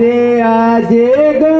রে আজে গো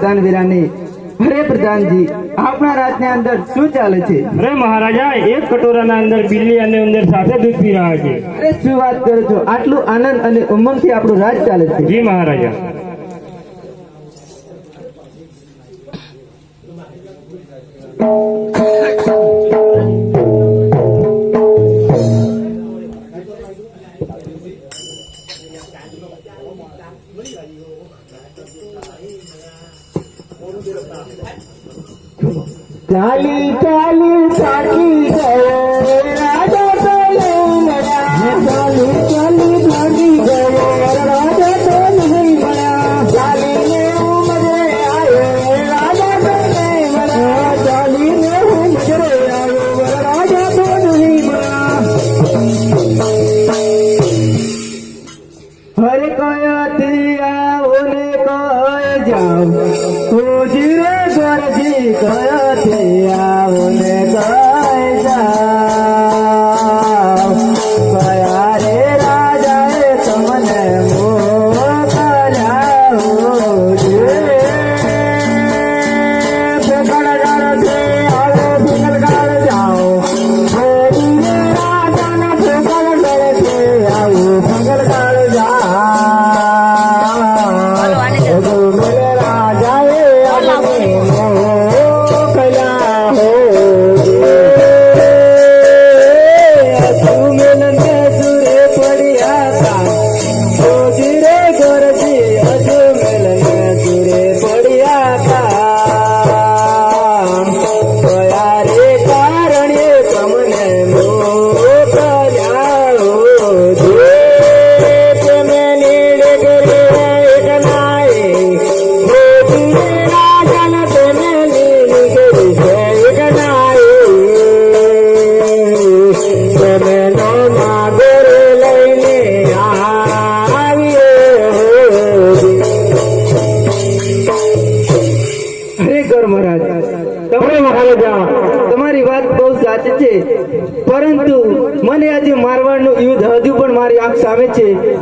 પ્રધાન વીરાની. અરે પ્રધાનજી આપણા રાતની અંદર શું ચાલે છે? અરે મહારાજા એક કટોરાના અંદર બિલ્લી અને ઉંદર સાથે દૂધ પી રહ્યા છે. અરે શું વાત કરો છો? આટલું આનંદ અને ઉમંગથી આપણું રાજ ચાલે છે. જી મહારાજા. কয়া দিয়া ওলে কয় যাও। উজিরে গর্জি কয়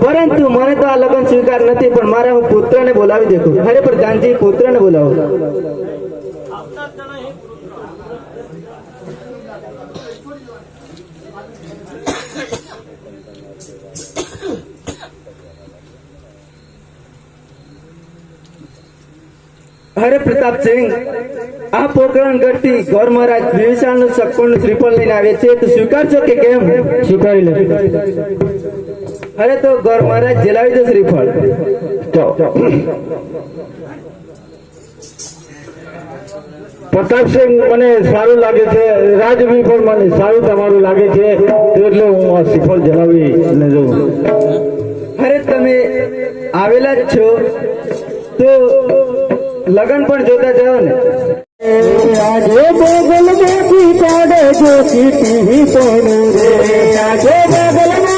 પરંતુ મને તો આ લગ્ન સ્વીકાર નથી, પણ મારા હું પુત્રને બોલાવી દેખું અરે પ્રધાનજી પુત્રને બોલાવો. હરે પ્રતાપ સિંહ, આ પોકરણ ગઢથી ગૌર મહારાજ વિભીષણનું સગપણનું શ્રીફળ લઈને આવે છે, તો સ્વીકારશો કે કેમ? સ્વીકારી લે અરે તો ગૌર મહારાજ જલાવી દો શ્રીફળ પ્રતાપસિંહ મને સારું લાગે છે રાજવી પણ મને સારું તમારું લાગે છે એટલે હું આ શ્રીફળ જલાવી ને જઉં. અરે તમે આવેલા જ છો તો લગન પણ જોતા જાઓ ને. આજે બગલમાંથી કાઢે જો સીટી પણ રે આજે બગલમાંથી કાઢે જો સીટી પણ રે. આજે બગલમાંથી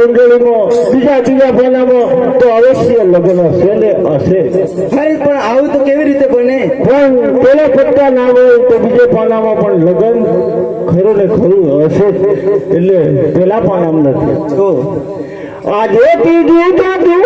કુંડળીમાં બીજા બીજા પાનામાં તો અવશ્ય લગ્ન હશે ને હશે? અરે પણ આવું તો કેવી રીતે બને? પણ પેલા પત્તા ના હોય તો બીજે પાનામાં પણ લગ્ન ખરું ને ખરું હશે. એટલે પેલા પાનામાં નથી. તો? આજે ત્રીજું ચોથું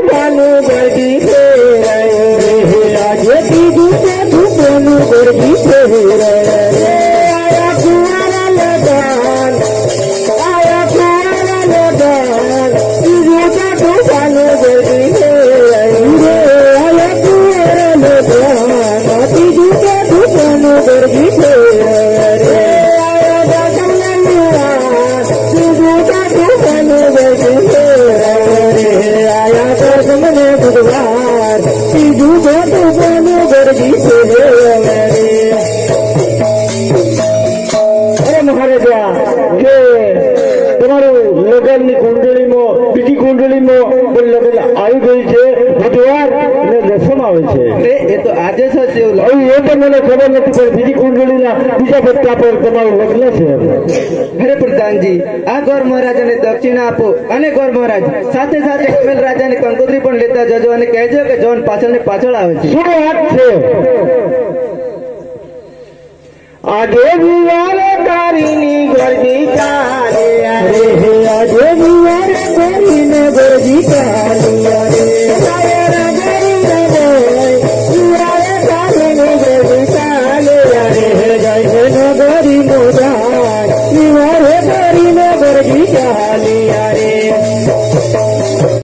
કુંડળીના બીજા પર તમારું લગ્ન છે? અરે પ્રધાનજી આ ગૌર મહારાજાને દક્ષિણા આપો અને ગૌર મહારાજ સાથે સાથે કમેલ રાજાની કંકોત્રી પણ લેતા જજો અને કહેજો કે જોન પાછળ ને પાછળ આવે છે. શું વાત છે? આજે દિવાલે તારીની ગરજી ચાલે આજે દિવાલે તારીને ગરજી ચાલે